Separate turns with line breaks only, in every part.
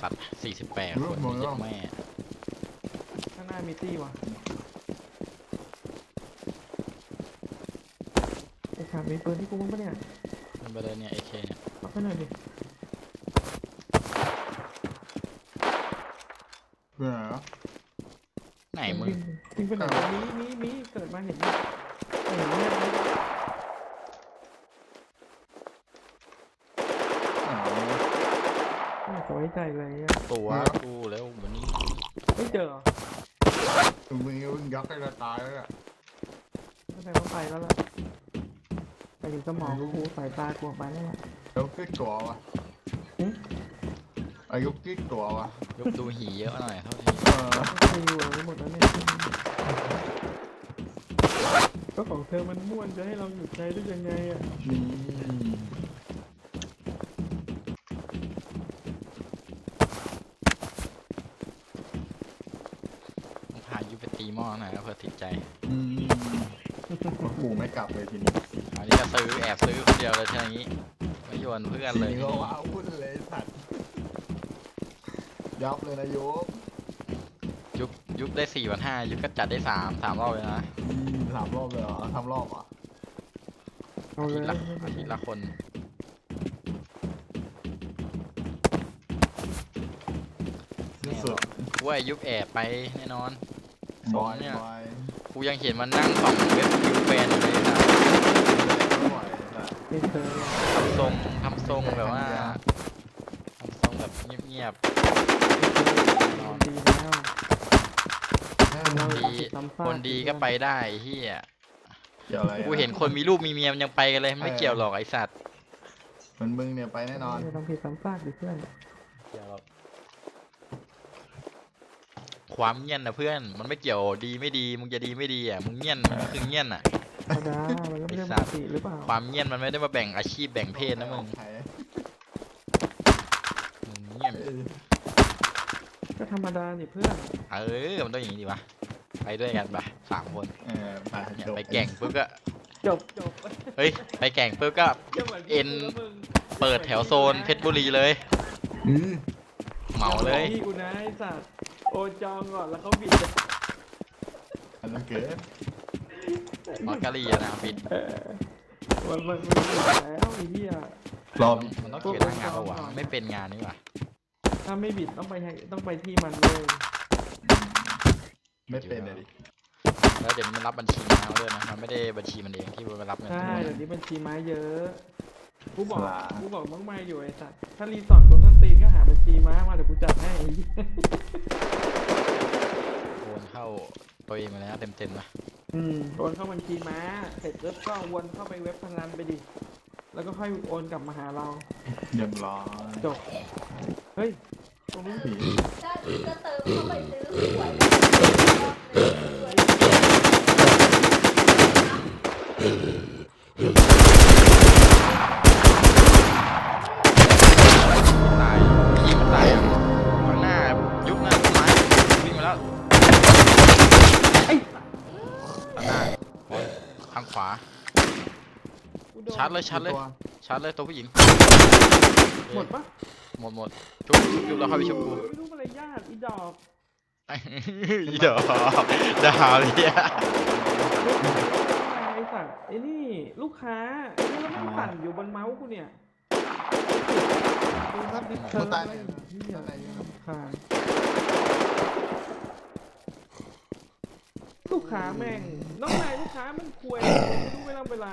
สัตว์สี่สิบแปดคน
หมดแล้ว
เจ็ดแม่
ข้างหน้ามีตี้ว่ะไอ้ขาดมีปืนที่กูมั้งปะเนี่ย
มันไปเลยเนี่ยไอเคเนี่ย
เอาไปหน่อยดิ
เบื่อเหรอ
ไหนมึง
วิ่วิ่งไปไหนวะมีมีมีเกิดมาเห็นไหมเห็นเนี่ย
อ๋อ
ไม่อยากจะไว้ใจเลยอะ
ตัวกูแล้ววันนี้
ไม่เจอเหรอ
มึงมึงมึงยักษ์ให้เราตายแล้วอะ
แสดงว่าไปแล้วล่ะไปถึงสมองกูสายตากูออกไปแล้วล่ะ
เราคิดตัววะ
หึ
อายุคิดตัววะ
ยกดูหีเยอะหน่อยเท่าที
เออ
ไม่อยู่อะไรหมดแล้วเนี่ยก็ของเธอมันม่วนจะให้เราหยุดใช้ได้ยังไงอะ
นี่
ต้องพายุไปตี หม้อหน่อยนะเพื่อติดใจ
อืมกูไม่กลับเลยทีนี้
อันนี้ก็ซื้อแอบซื้อคนเดียวเลยทีนี้ไม่โยนเพื่อน
ที
เลย
นี้ก็ว้าวุ่นเลยสัตว์ยับเลยนะโยม
ยุบยุบได้สี่วันห้ายุบก็จัดได้สามสามรอบเลยนะ
อืมสามรอบเลยเหรอทำรอบเหรอะ
เอา
อา
เล
ทิต
ย
ย์ละอาทิตย์ละคน
สุด
กูว่าไอ้ยุบแอบไปแน่นอน
ๆบอย
เนี่ย
บอย
กูยังเห็นมันนั่งส่องเว็บยูแฟนอยู่เลยนะ
ไม่ไหวสัตว์
ไม่เธอ
ทำทรงทำทรงแบบว่าทำทรงแบบเงียบ
ดีแล้วเรา
ๆดี
ผิดซ้ำซาก
คนดีก็ไปได้ไอ้เฮีย
เกี่ยวอะไรอะ
กูเห็นคนมีลูกมีเมียมันยังไปกันเลยไม่เกี่ยวหรอกไอสัตว์
เหมันมึงเนี่ยไปแน่นอน
ไม่ต้องผิดซ้ำซากดิเพื่อน
เกี่ยวหรอก ความเงียนนะเพื่อน มันไม่เกี่ยวดีไม่ดี มึงจะดีไม่ดีอะ มึงเงียนมันคือเงียนอะ
ธรรมดามันก็ไม่ได้ปกติหรือเปล่า
ความเงียนมันไม่ได้มาแบ่งอาชีพแบ่งเพศนะมึง
ใคร
มึงเงียบ
เอ้ย
ก็ธรรมดานี่เพื่อน
เออ มันต้องอย่างนี้ดีวะ ไปด้วยกันปะสามคน
เออไป
เนี่ย
จบ
ไปแก่งปุ๊บก็
จบจบ
เฮ้ย ไปแก่งปุ๊บก็ เอ็น เปิดแถวโซนเพชรบุรีเลย
อืม
เหมาเลย
พี่กูนะไอ้สัตว์ โอนจองก่อนแล้วเขาบิด
อันนั้นเกิด
มอสกาลีอะนะปิด
เออมันมันมันบิดแล้วไอ้เหี้ย
รอบ
มันต้องเขียนหน้างานปะวะไม่เป็นงานนี่หว่า
ถ้าไม่บิดต้องไปให้ต้องไปที่มันเลย
ไม่เป็นเลยดิ
แล้วเดี๋ยวนี้มันรับบัญชีมาด้วยนะมันไม่ได้บัญชีมันเองที่มันรับเงิน
ใช่
ทุกคน
เดี๋ยวนี้บัญชีไม้เยอะกูบอก
สลา
กูบอกน้องไม้อยู่ไอ้สัตว์ถ้ารีสอร์ทคนต้นตีนก็หาบัญชีม้ามาเดี๋ยวกูจัดให้ไอ้เหี้ย
โอนเข้า ตัวเองมาแล้วเต็มๆนะ
อืมโอนเข้าบัญชีม้า เสร็จแล้วก็วนเข้าไปเว็บพนันไปดิ แล้วก็ค่อยโอนกลับมาหาเรา
เรียบร้อย
จบเฮ้ยตรงนี้
ผี
ถ้าจะเติมเข้าไปซื้อหวยา
ร์จเลยชาร์จเลย
ตัว
ชาร์จเลยตัวผู้หญิง
หมดปะ
หมดหมดชุบชุบชุบแล้วเข้าไปชุบกู
โอ้ยไม่รู้อะไรยากอีดอก
อีเดี๋ยวดาวเนี่ย
ไอ้สัตว์ไอ้นี่ลูกค้าไอ้นี่แล้วมันสั่นอยู่บนเมาส์กูเนี่ยดูครับดิเธอ
ตาย
อะไร
เนี่ย
ที่
ตายเนี่ย
ค่ะ ลูกค้าแม่ง น้องนายลูกค้ามันควยไม่รู้เวลาเวลา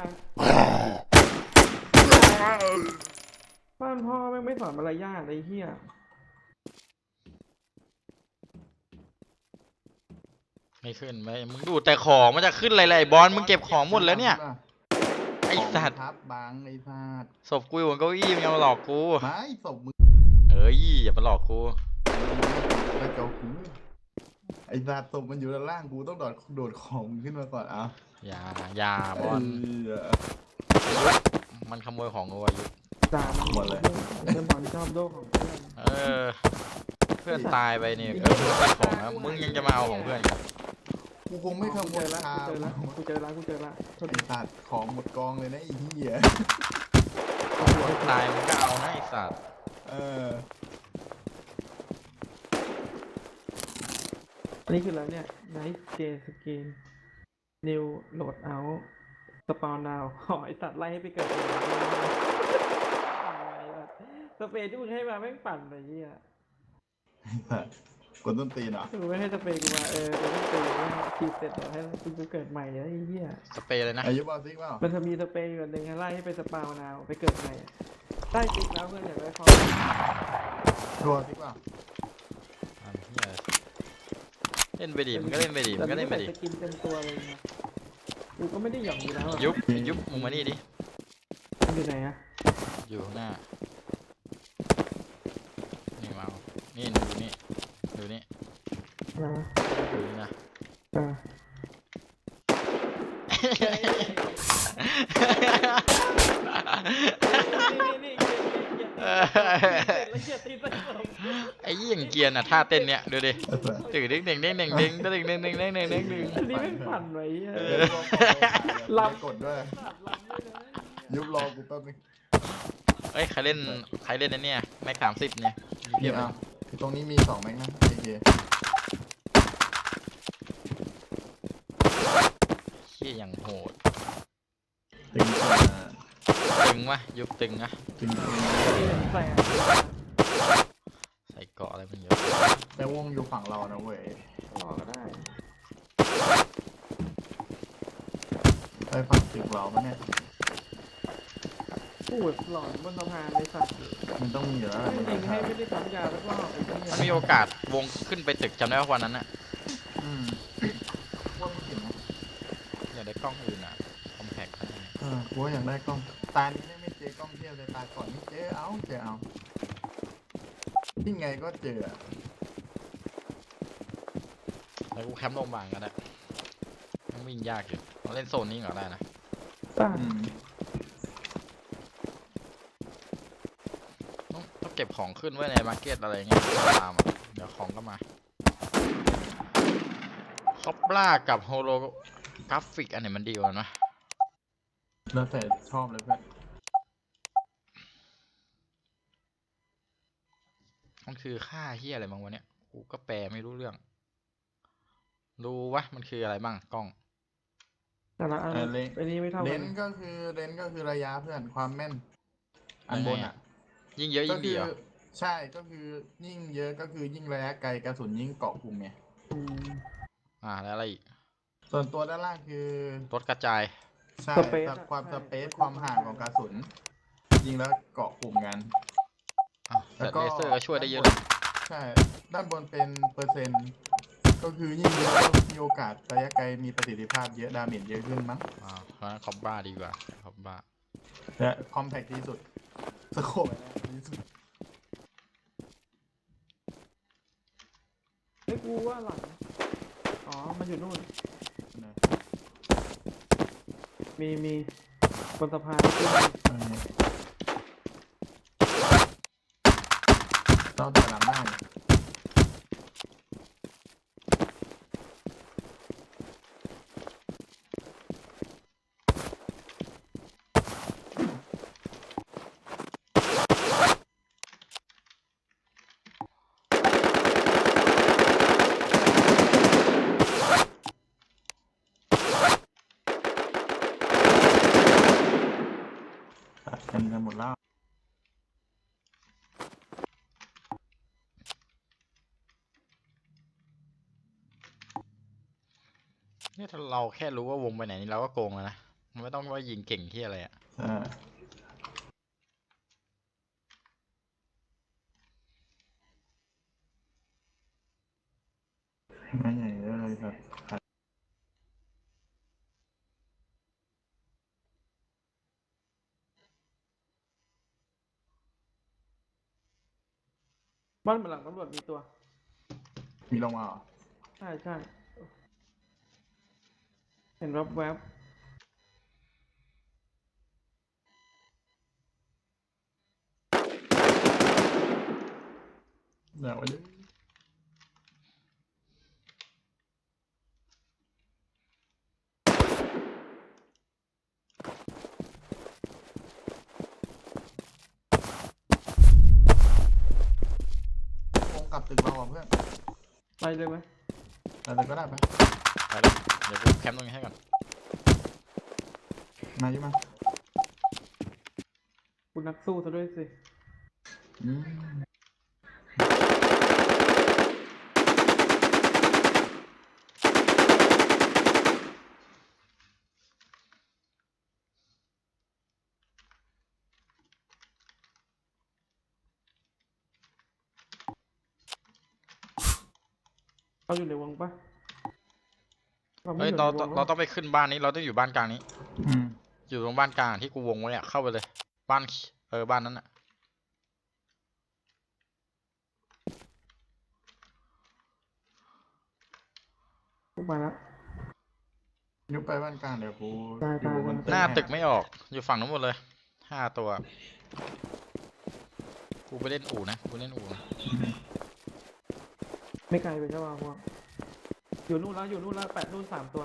บ้านพ่อแม่งไม่สอนมารยาทไอ้เหี้ย
ไม่ขึ้นไม่มึงดูแต่ของมันจะขึ้นอะไรๆบอลมึงเก็บของหมดแล้วเนี่ย ไอสัตว์
ทับบางไอ้สัตว์
ศพกูอยู่บนเก้าอี้มึงยังมาหลอกกู
ไม่ศพมึง
เอ้ยอย่ามาหลอกกู
กระจกกู ไอ้สัตว์ศพมันอยู่ด้านล่างกูต้องโดดโดดของมึงขึ้นมาก่อนเอะ
อย่าอย่าบอล
เออ
มันขโมยของกูอายุ
ด่ามัน
หมดเลย
เพื่อนบอลชอบโดของเพื่อน
เออ เพื่อนตายไปเนี่ยเออเพื่อนของแล้วมึงยังจะมาเอาของเพื่อนอีก
กูคงไม่ข
กู
โม
เจ
ย
อละ
ข้าว
กูเจอละกูเจอละกูเจอละ
ไอ้สัตว์ของหมดกองเลยนะไอ้เหี้ย
ตายมึงก็เอานะไอสัตว์
เออ
อันนี้คือแล้วเนี่ย nice j skin new load out spawn now ขอไอสัตว์ไล่ให้ไปเกิดอะไรวะสเปรย์ที่มึงให้มาแม่งปั่นไปเหี้ย
กดต้นตีนเหรอ
มึงไม่ให้สเปรย์กูมาเออกูต้องตีว่าทีเสร็จเดี๋ยวให้กูเกิดใหม่แล้วไอ้เหี้ย
สเปรย์เลยนะ
อายุบอลซิกเปล่า
มันจะมีสเปรย์อยู่อันหนึ่งให้ไล่ให้ไปสปาวนาวไปเกิดใหม่อะได้จริงแล้วเพื่อนอยากได้คอม
ทัวร์ซิกเปล่า
อะเหี้ย เล่นไปดิมันก็เล่นไปดิมันก็เล่นไปดิ
แต่นี่ใส่สกินเต็มตัวเลยไงกูก็ไม่ได้หย่อนอยู่แล้วอะ
ยุบยุบมึงมานี่ดิ
มันอยู่ไหนอะ
อยู่ข้างหน้านี่มาเอานี่ดูนี่ดูนี่
มา
ดูนี่นะ
อ่านี่นี่นี่เกียร์ตีนเสร็จแล้วเกียร์ตีนใส่ผม
ไอ้ ยี่อย่างเกียนอะท่าเต้นเนี้ยดูดิตึงดึงดึงเดึงเดึงเดึงเดึงเดึงเดึงเดึงเดึงเดึงเดึง
อันนี้ไม่งปั่นไว้เอ
เอ
อ
อ
ลำ
ลำกดด้วย
ยุ
บรอกูแป๊บนึง
เอ้ยใครเล่นใครเล่นอันเนี่ยแม็กสามสิบเนี่ยมีเพียบเลย
อะตรงนี้มีสองแม็กนะเอเค
เชี่ยอย่างโหด
ตึงอะ
ตึงวะยุบตึงอะ
ตึงตึง
ใส่อะ
ใส่เกาะอะไรมันเยอะ
แต่ วงอยู่ฝั่งเรานะเว้ย
ออกก็ได้
ไปฝั่งตึกเราปะเนี่ย
พูดหลอนบนสะพานเลยสัตว์
มันต้องมีอยู่แล้วแหละ
ไม่
มัน
จริง
ต้อง
ให้ไม่ได้ปั๊มยาแล้วก็ไอ้
มัน
เหี้ย
มีโอกาสวงขึ้นไปตึกจำได้ว่าวันนั้นอะ
อืมว่ามันเห็นนะ
อยากได้กล้องอื่นอะคอมแพคอะไรเนี่ย
เออกูว่าอยากได้กล้อง ตานี้ไม่ไม่เจอกล้องเทียบเลยตาก่อนนี่เจอเอาเจอเอาที่ไงก็เจออะ
แล้วกูแคมป์โรงพยาบาลกันอะมันวิ่งยากอยู่เราเล่นโซนนี้ก่อนได้นะ
ป้า
อืม
ต้องต้องเก็บของขึ้นไว้ในมาร์เก็ตอะไรเงี้ยตามอะเดี๋ยวของก็มาคอปล่ากับโฮโลกราฟิกอันไหนมันดีกว่านะ
แล้วแต่ชอบเลยเพื่อน
มันคือค่าเฮียอะไรบ้างวะเนี่ยกูก็แปลไม่รู้เรื่อง รู้วะมันคืออะไรบ้างกล้อง
แต่ละอัน
เออเลน
อันนี้ไม่เท่า
เล
กัน
นส์ก็คือเลนส์ก็คือระยะเพื่อนความแม่น อันบนอะ
ยิ่งเยอะ
ก็
ยิ่ง
คื
ดีเหรอ
ใช่ก็คือยิ่งเยอะก็คือยิ่งระยะไกลกระสุนยิ่งเกาะกลุ่มไง
อืม
อ่าแล้วอะไรอีก
ส่วนตัวด้านล่างคือ
รถกระจาย
ใช่
สเปซ
แต่
อะ
ความ
ใช่
สเปซความห่างของกระสุน ยิงแล้วเกาะกลุ่มกัน
อะ
แล้
แต่
วก็
เลเซอร์ก็ช่วยได้เยอะเลย
ใช่ ด้านบนเป็นเปอร์เซ็นต์ ก็คือยิ่งเยอะก็มีโอกาสระยะไกลมีประสิทธิภาพเยอะดาเมจเยอะขึ้นมั้ง
อ่าเพราะฉะนั้นคอปบ้าดีกว่าคอปบ้า
และคอมแพคที่สุดสโคปที่สุด
ไอ้ยกูว่าหลังอ๋อ มันอยู่นู่น
นะ
มีมีบนสะพานขึ้นไป
เออต้องแต่ละหน้าเนี่ย ตัดกันกันหมดแล้ว
เนี่ยถ้าเราแค่รู้ว่าวงไปไหนนี่เราก็โกงแล้วนะมันไม่ต้องว่ายิงเก่งที่อะไรอะ
อ่าไม่ใหญ่เลยครับ
บ้านหลังตำรวจมีตัว
มีลงมาเหรอ
ใช่ใช่
and drop web nào vậy กลับตึกเราอ่ะเพื่อน
ไปเลยไหม
แต่ตึกก็ได้ไหม
ไปเลยเดี๋ยวกูแคมป์ตรงนี้ให้ก่อน
มาอยู่มา
คุณนักสู้ซะด้วยสิ
อืม
เราอยู่ในวงปะ
เฮ้ย
อยู่
เรา
ในวง
เรา
ปะ
ต้องไปขึ้นบ้านนี้เราต้องอยู่บ้านกลางนี้
อืม
อยู่ตรงบ้านกลางที่กูวงไว้อะเข้าไปเลย บ้านเออบ้านนั้นอะ
กูมาแล้ว
ยุบไปบ้านกลางเดี๋ยวกู
ได้
อยู่
ได้
บน
หน้า
ให้
ตึกไม่ออก อยู่ฝั่งนู้นหมดเลยห้าตัวกูไปเล่นอู่นะกูไปเล่นอู่นะ
ไม่ไกลไปใช่ป่ะพวก อยู่นู่นแล้วอยู่นู่นแล้วแปะนู่นสามตัว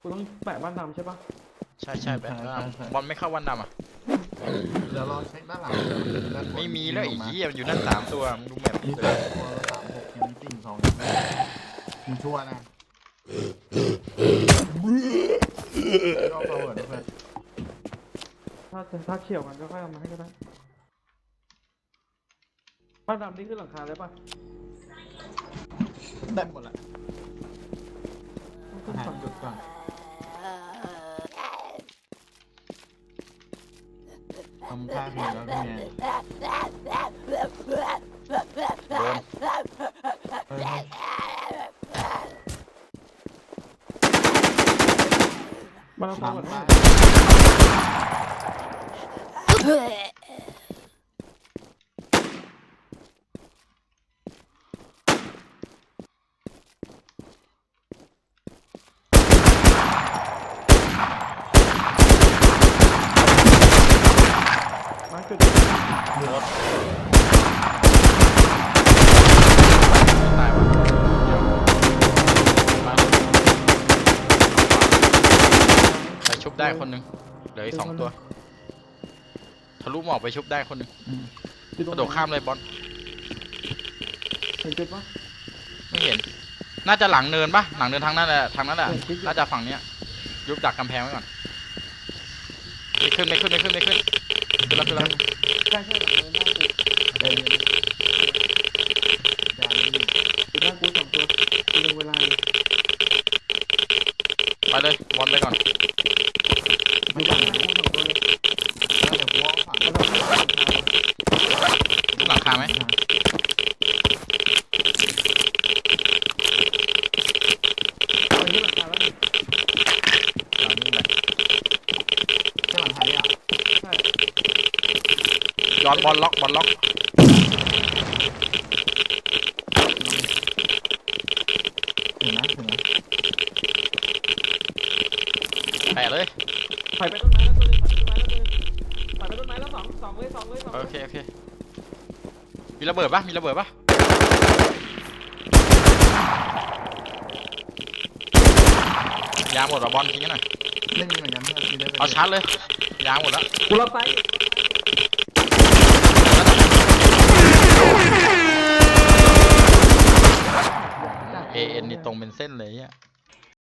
กูต้องแปะบ้านดำใช่ปะ
ใช่ใช่แบบนั้นบอลไม่เข้าวันดำอะ
เดี๋ยวรอเช็คด้านหลังเดี๋ยวด้านบน
ไม่มีแล้วไอ้
งา
เหี้ยมันอยู่นั่นสามตัวมึงดูแมป
มี
เล
แต่
ย
ตัวสามหกยังติ่งสองมีชัวร์นะรอบเราเปิดเพื่อน
ถ้าถ้าเขี่ยวกันก็ค่อยเอามาให้ก็ได้บ้านดำนี่ขึ้นหลังคาเลยปะ
ได้หมดละ
ต้องขึ้น
หา
ฝั่ง
จุดก่อนทำท่าทีแล้วเป็นไง
โดน
เฮ้ย
บ้านเรา
หลัง
ก่อน
บ้า
นะ
น
มาจุด
โดนตายวะเดี๋ยวมาไปชุบได้คนหนึ่งเหลืออีกสองตัว ทะลุหมอกไปชุบได้คนหนึ่ง
อืม
จุด
ก
ตรง
ระโดดข้ามเลยบอล
เห็นจุดปะ
ไม่เห็น น่าจะหลังเนินปะหลังเนินทางนั้นแหละทางนั้นแหละ
เห็นคลิปอยู่
น่าจะฝั่งเนี้ย ยุบดักกำแพงไว้ก่อนไม่ขึ้นไม่ขึ้นไม่ขึ้นไม่ขึ้น ขึ้นแล้วขึ้นแล้ว
ใช่ใช่หลังเลยหน้ากู
เอ้ยอย่าลืม
จุดหน้ากูสองตัวกูลงเวลาอยู่
ไปเลยบอลไปก่อน
ไม่ได้หน้ากูสองตัวเลย
แล้วเดี๋ยวกูว่าฝั่ง
มันต้องขึ้นหลังคา
ขึ้นหลังคาไหม
ไปที่หลังคาแล้วดิ
หลังนี่เลย
เจ้าหลังไทยอะ
ใช่
ย้ อนบอลล็อกบอลล็อก
เห็นนะเห็นนะ
แปะเลย
ถอยไปต้นไม้แล้วตัวหนึงถอยไปต้นไม้แล้วตัวหนึงถอยไปต้นไม้แล้วสองสองเลยสองเลยสองเล
โอยเคโอเค มีระเบิดปะมีระเบิดปะยางหมดปะบอลทิ้งกันหน่อย
ไม่มีเหมือนกันเพื่อนมีได้ไป
เอาชาร์จเลย ยางหมดแล้ว
กูรับไซส์อยู่
เอ เอ็นนี่ตรงเป็นเส้นเลยอะ